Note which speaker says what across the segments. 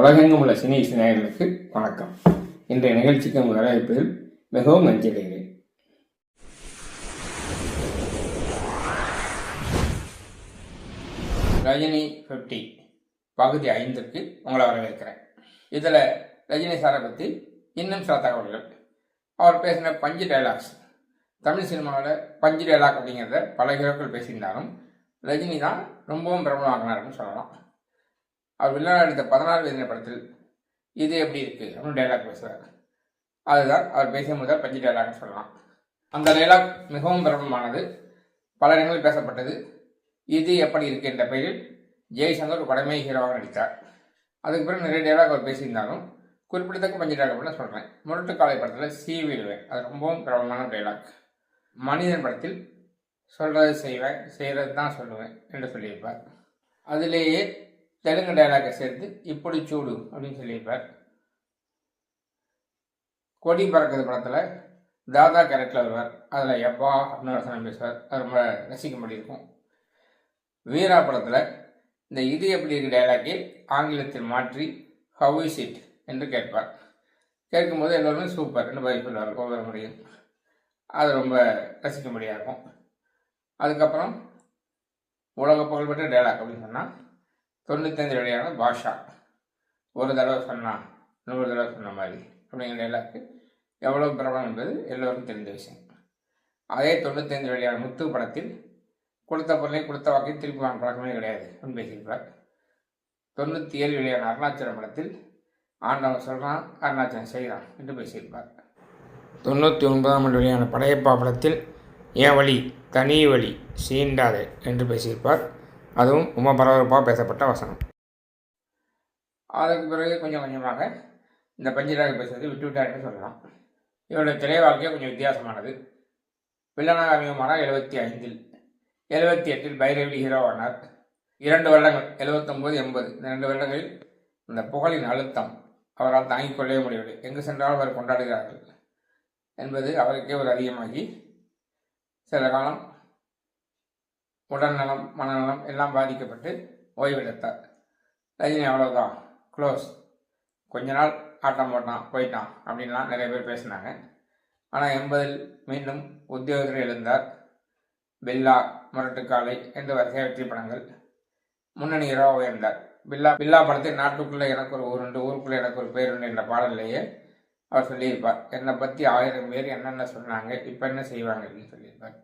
Speaker 1: உலகெங்கும் உள்ள சினி நேயர்களுக்கு வணக்கம். இன்றைய நிகழ்ச்சிக்கு உங்கள் வரவேற்பதில் மிகவும் நன்றியடைகிறேன் ரஜினி ஃபிஃப்டி பகுதி ஐந்துக்கு உங்களை வரவேற்கிறேன். இதில் ரஜினி சாரை பற்றி இன்னும் சில தகவல்கள். அவர் பேசின பஞ்சு டைலாக்ஸ் தமிழ் சினிமாவில் பஞ்சு டைலாக் அப்படிங்கிறத பல ஹீரோக்கள் பேசியிருந்தாலும் ரஜினி தான் ரொம்பவும் பிரபலமாகினார்னு சொல்லலாம். அவர் வில்லனாக எடுத்த பதினாறு வயதின படத்தில் இது எப்படி இருக்குது அப்படின்னு டைலாக் பேசுகிறார் அதுதான் அவர் பேசிய முதல் பஞ்சு டைலாக்னு சொல்லலாம். அந்த டைலாக் மிகவும் பிரபலமானது. பல இடங்களில் பேசப்பட்டது. இது எப்படி இருக்குது என்ற பெயரில் ஜெய்சங்கர் ஒரு படமே ஹீரோவாக நடித்தார். அதுக்கு பிறகு நிறைய டைலாக் அவர் பேசியிருந்தாலும் குறிப்பிடத்தக்க பஞ்சு டைலாக் அப்படின்னு சொல்கிறேன் முரட்டு காலை படத்தில் சி விடுவேன் அது ரொம்பவும் பிரபலமான டைலாக் மனிதன் படத்தில் சொல்கிறது செய்வேன் செய்கிறது தான் சொல்லுவேன் என்று சொல்லியிருப்பார். அதிலேயே தெலுங்கு டைலாக்கை சேர்த்து இப்படி சூடு அப்படின்னு சொல்லியிருப்பார். கொடி பறக்குது படத்தில். தாதா கேரக்டரில் வருவார். அதில் எப்பா அப்படின்னு வசனம் பேசுவார். அது ரொம்ப ரசிக்க முடியிருக்கும் வீரா படத்தில் இந்த இது எப்படி இருக்கு டைலாக்கை ஆங்கிலத்தில் மாற்றி ஹவ் இஸ் இட் என்று கேட்பார். கேட்கும்போது எல்லோருமே சூப்பர் என்று பதில் சொல்வார் ஒவ்வொரு முறையும். அது ரொம்ப ரசிக்கும்படியாக இருக்கும். அதுக்கப்புறம் உலக புகழ்பெற்ற டைலாக் அப்படின்னு சொன்னால் தொண்ணூத்தஞ்சு வழியான பாஷா. ஒரு தடவை சொன்னா நூறு தடவை சொன்ன மாதிரி. அப்படிங்கிற எல்லாருக்கு எவ்வளோ பிரபலம் என்பது எல்லோருக்கும் தெரிந்த விஷயம். அதே தொண்ணூத்தஞ்சு வழியான முத்து படத்தில் கொடுத்த பொருளை கொடுத்த வாக்கை திருப்பி வாங்க பழக்கமே கிடையாது அப்படின்னு பேசியிருப்பார் தொண்ணூற்றி ஏழு வழியான அருணாச்சலம் படத்தில் ஆண்டவன் சொல்கிறான் அருணாச்சலம் செய்கிறான் என்று பேசியிருப்பார் தொண்ணூற்றி ஒன்பதாம் ஆண்டு வழியான படையப்பா படத்தில் ஏன் வழி தனி வழி சீண்டாதே என்று பேசியிருப்பார். அதுவும் ரொம்ப பரபரப்பாக பேசப்பட்ட வசனம். அதற்கு பிறகு கொஞ்சம் கொஞ்சமாக இந்த பஞ்சிராக பேசுவதை விட்டுவிட்டார் என்று சொல்லலாம். இவருடைய திரை வாழ்க்கை கொஞ்சம் வித்தியாசமானது. வில்லனாக அறிமுகமானார் எழுபத்தி ஐந்தில். எழுபத்தி எட்டில் பைரவி ஹீரோவானார் இரண்டு வருடங்கள் எழுபத்தொம்போது எண்பது. இந்த ரெண்டு வருடங்களில் இந்த புகழின் அழுத்தம் அவரால் தாங்கிக் கொள்ளவே முடியவில்லை. எங்கு சென்றாலும் அவர் கொண்டாடுகிறார்கள் என்பது அவருக்கே ஒரு அதிகமாகி சில காலம் உடல்நலம் மனநலம் எல்லாம் பாதிக்கப்பட்டு ஓய்வெடுத்தார். ரஜினி அவ்வளோதான் க்ளோஸ் கொஞ்ச நாள் ஆட்டம் போட்டான் போயிட்டான் அப்படின்லாம் நிறைய பேர் பேசினாங்க. ஆனால் எண்பதில் மீண்டும் உத்தியோகத்தில் எழுந்தார். பில்லா முரட்டுக்காலை என்று வரிசையாக வெற்றி படங்கள். முன்னணி இரவாக உயர்ந்தார். பில்லா பில்லா படத்தில் நாட்டுக்குள்ளே எனக்கு ஒரு ஊருண்டு ஊருக்குள்ளே எனக்கு ஒரு பேருண்டு என்ற பாடல்லையே அவர் சொல்லியிருப்பார். என்னை பற்றி ஆயிரம் பேர் என்னென்ன சொன்னாங்க இப்போ என்ன செய்வாங்க அப்படின்னு சொல்லியிருப்பார்.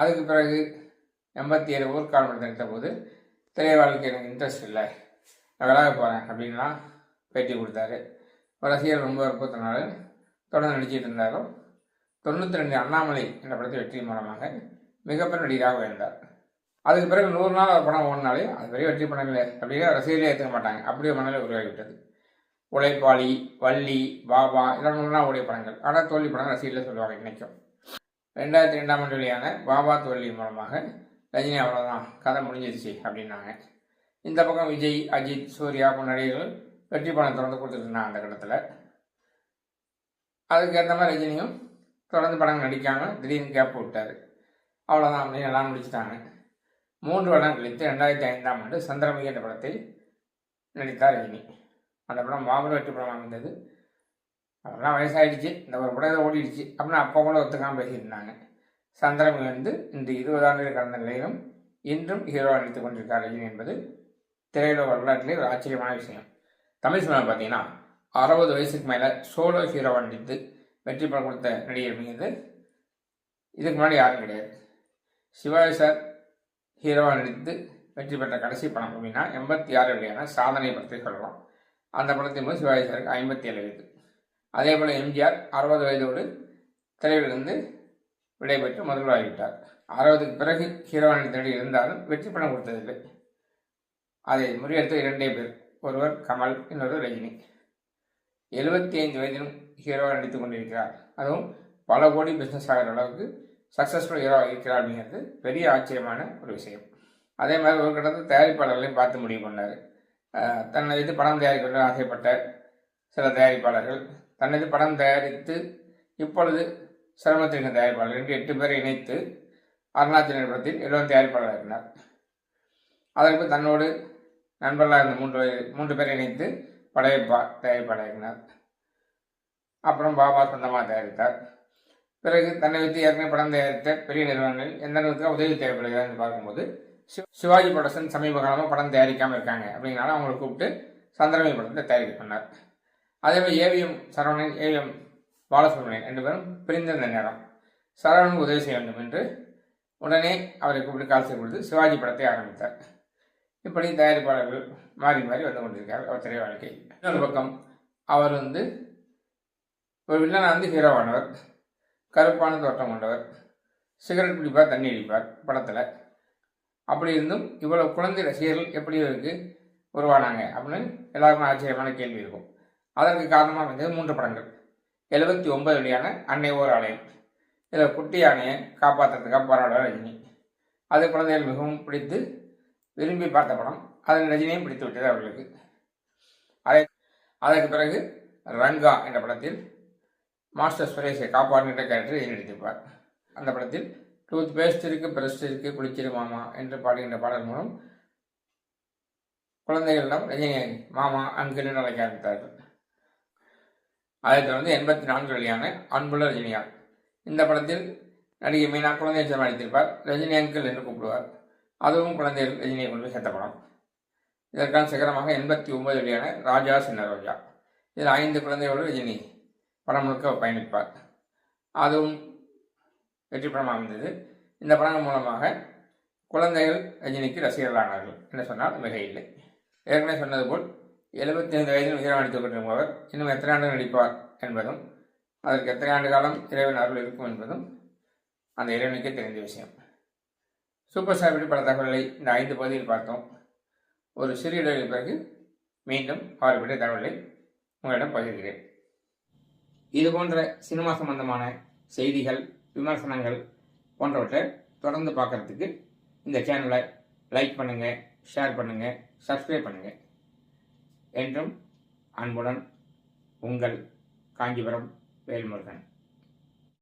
Speaker 1: அதுக்கு பிறகு எண்பத்தி ஏழு ஊர்காலம் எடுத்த போது திரை வாழ்க்கை எனக்கு இன்ட்ரெஸ்ட் இல்லை. நான் விளையாட போகிறேன் அப்படின்லாம் பேட்டி கொடுத்தாரு. ரசிகர் ரொம்ப விருப்பத்தினால தொடர்ந்து நடிச்சிட்டு இருந்தாலும் தொண்ணூற்றி ரெண்டு அண்ணாமலை என்ற படத்தை வெற்றி மூலமாக மிகப்பெரிய நடிகராக உயர்ந்தார். அதுக்கு பிறகு நூறு நாள் ஒரு படம் ஓடினாலே அது பெரிய வெற்றி படம் இல்லை அப்படியே ரசிகர்களே ஏற்றுக்க மாட்டாங்க. அப்படியே மனநிலை உருவாகிவிட்டது. உழைப்பாளி வள்ளி பாபா இதெல்லாம் ஓடிய படங்கள். ஆனால் தோல்வி படம் ரசிகர்களே சொல்லுவாங்க இன்றைக்கும் ரெண்டாயிரத்தி ரெண்டாம் ஆண்டு வெளியான பாபா தோல்வி மூலமாக ரஜினி அவ்வளோதான் கதை முடிஞ்சிருச்சு அப்படின்னாங்க. இந்த பக்கம் விஜய் அஜித் சூர்யா போன்ற நடிகர்கள் வெற்றி படம் தொடர்ந்து கொடுத்துட்டு இருந்தாங்க அந்த கட்டத்தில். அதுக்கேற்ற மாதிரி ரஜினியும் தொடர்ந்து படம் நடிக்காமல் திடீர்னு கேப் விட்டார். அவ்வளோதான் அப்படின்னு எல்லாம் முடிச்சுட்டாங்க. மூன்று வருடம் கழித்து ரெண்டாயிரத்தி ஐந்தாம் ஆண்டு சந்திரமுகி என்ற படத்தை நடித்தார் ரஜினி. அந்த படம் மாபெரும் வெற்றி படம் அமைந்தது அதெல்லாம் வயசாகிடுச்சு இந்த ஒரு படம் ஓடிடுச்சு அப்படின்னு அப்போ கூட ஒத்துக்காமல் பேசியிருந்தாங்க சந்திரம் வந்து இன்று இருபது ஆண்டுகள் கடந்த நிலையிலும் இன்றும் ஹீரோவாக நடித்துக் கொண்டிருக்கார் ரஜினி என்பது திரையுலக வரலாற்றிலே ஒரு ஆச்சரியமான விஷயம். தமிழ் சினிமா பார்த்தீங்கன்னா அறுபது வயசுக்கு மேலே சோலோ ஹீரோ நடித்து வெற்றி படம் கொடுத்த நடிகர் அப்படிங்கிறது இதுக்கு முன்னாடி யாரும் கிடையாது. சிவாஜி சார் ஹீரோவாக நடித்து வெற்றி பெற்ற கடைசி படம் அப்படின்னா எண்பத்தி ஆறு வழியான சாதனை படத்தை சொல்லலாம். அந்த படத்தின் போது சிவாஜி சாருக்கு ஐம்பத்தி ஏழு வயது. அதே போல் எம்ஜிஆர் அறுபது வயதோடு திரையிலிருந்து விடைபெற்று முதல்வராகிவிட்டார் அறுபதுக்கு பிறகு ஹீரோ தேடி இருந்தாலும் வெற்றி படம் கொடுத்ததில்லை. அதை முறியடித்த இரண்டே பேர். ஒருவர் கமல் இன்னொருவர் ரஜினி. எழுபத்தி ஐந்து வயதிலும் ஹீரோவாக நடித்து கொண்டிருக்கிறார். அதுவும் பல கோடி பிஸ்னஸ் ஆகிற அளவுக்கு சக்ஸஸ்ஃபுல் ஹீரோவாக இருக்கிறார் அப்படிங்கிறது பெரிய ஆச்சரியமான ஒரு விஷயம். அதே மாதிரி ஒரு கட்டத்தில் தயாரிப்பாளர்களையும் பார்த்து முடிவு பண்ணார். தன்னை இது படம் தயாரிக்க ஆசைப்பட்ட சில தயாரிப்பாளர்கள் தன்னது படம் தயாரித்து இப்பொழுது சிரமத்திற்கு தயாரிப்பாளர் என்று எட்டு பேரை இணைத்து அருணாச்சல நிறுவனத்தில் எழுபது தயாரிப்பாளர் இருந்தார் அதற்கு தன்னோடு நண்பர்களாக இருந்த மூன்று மூன்று பேரை இணைத்து படையப்பா தயாரிப்பாளர் அப்புறம் பாபா சொந்தமாக தயாரித்தார். பிறகு தன்னை வைத்து ஏற்கனவே படம் தயாரித்த பெரிய நிறுவனங்கள் எந்த நிறுவனத்துக்கு உதவி தேவைப்படுகிறது என்று பார்க்கும்போது சிவாஜி படசன் சமீப காலமாக படம் தயாரிக்காமல் இருக்காங்க அப்படிங்கிறனால அவங்களை கூப்பிட்டு சந்திரமை படத்தை தயாரிக்க பண்ணார் அதே ஏவிஎம் சரவணன் ஏவிஎம் பாலசுப்ரமணியன் ரெண்டு பேரும் பிரிந்திருந்த நேரம். சரவணனுக்கு உதவி செய்ய வேண்டும் என்று உடனே அவரை கூப்பிட்டு கால் செய்து கொடுத்து சிவாஜி படத்தை ஆரம்பித்தார். இப்படி தயாரிப்பாளர்கள் மாறி மாறி வந்து கொண்டிருக்கார் அவர் திரை வாழ்க்கை. இன்னொரு பக்கம் அவர் வந்து ஒரு வில்லனாக வந்து ஹீரோவானவர் கருப்பான தோற்றம் கொண்டவர் சிகரெட் பிடிப்பார் தண்ணி அடிப்பார் படத்தில். அப்படி இருந்தும் இவ்வளோ குழந்தை ரசிகர்கள் எப்படி இவருக்கு உருவானாங்க அப்படின்னு எல்லாருக்கும் ஆச்சரியமான கேள்வி இருக்கும். அதற்கு காரணமாக இருந்தது மூன்று படங்கள். எழுபத்தி ஒன்பது அடியான அன்னை ஓர் ஆலயம். இதில் குட்டி யானையை காப்பாற்றுறதுக்காக போராடுற ரஜினி. அது குழந்தைகள் மிகவும் பிடித்து விரும்பி பார்த்த படம். அதில் ரஜினியும் பிடித்து விட்டது அவர்களுக்கு. அதை அதற்கு பிறகு ரங்கா என்ற படத்தில் மாஸ்டர் சுரேஷை காப்பாற்றுகின்ற கேரக்டர் ரஜினி நடித்திருப்பார். அந்த படத்தில் டூத் பேஸ்ட் இருக்கு பிரஸ்ட் இருக்கு குளிச்சிரு மாமா என்று பாடுகின்ற பாடல் மூலம் குழந்தைகளிடம் ரஜினி மாமா அங்கு என்று அழைக்க ஆரம்பித்தார்கள். ஆயிரத்தி தொள்ளாயிரத்தி எண்பத்தி நான்கு வெளியான அன்புள்ள ரஜினியார். இந்த படத்தில் நடிகை மீனா குழந்தை சிவம் நடித்திருப்பார். ரஜினி அங்கிள் என்று கூப்பிடுவார். அதுவும் குழந்தைகள் ரஜினியை கொண்டு போய் சேர்த்த படம். இதற்கான சிகரமாக எண்பத்தி ஒன்பது வெளியான ராஜா சின்ன ரோஜா. இதில் ஐந்து குழந்தைகளோடு ரஜினி படம் முழுக்க பயணிப்பார். அதுவும் வெற்றி படமாக அமைந்தது. இந்த படங்கள் மூலமாக குழந்தைகள் ரஜினிக்கு ரசிகர்களானார்கள். என்று சொன்னால் மிக இல்லை. ஏற்கனவே சொன்னது போல் எழுபத்தி ஐந்து வயதில் உயிரை நடித்துக் கொண்டிருப்பவர் இன்னும் எத்தனை ஆண்டு நடிப்பார் என்பதும் அதற்கு எத்தனை ஆண்டு காலம் இறைவன் அருள் இருக்கும் என்பதும் அந்த இறைவனுக்கே தெரிந்த விஷயம். சூப்பர் ஸ்டார் வெற்றி பல தகவல்களை இந்த ஐந்து பகுதியில் பார்த்தோம். ஒரு சிறிய இடைவெளி பிறகு மீண்டும் அவரை தகவலை உங்களிடம் பகிர்கிறேன். இது போன்ற சினிமா சம்பந்தமான செய்திகள் விமர்சனங்கள் போன்றவற்றை தொடர்ந்து பார்க்கறதுக்கு இந்த சேனலை லைக் பண்ணுங்கள் ஷேர் பண்ணுங்கள் சப்ஸ்கிரைப் பண்ணுங்கள் என்றும் அன்புடன் உங்கள் காஞ்சிபுரம் வேல்முருகன்.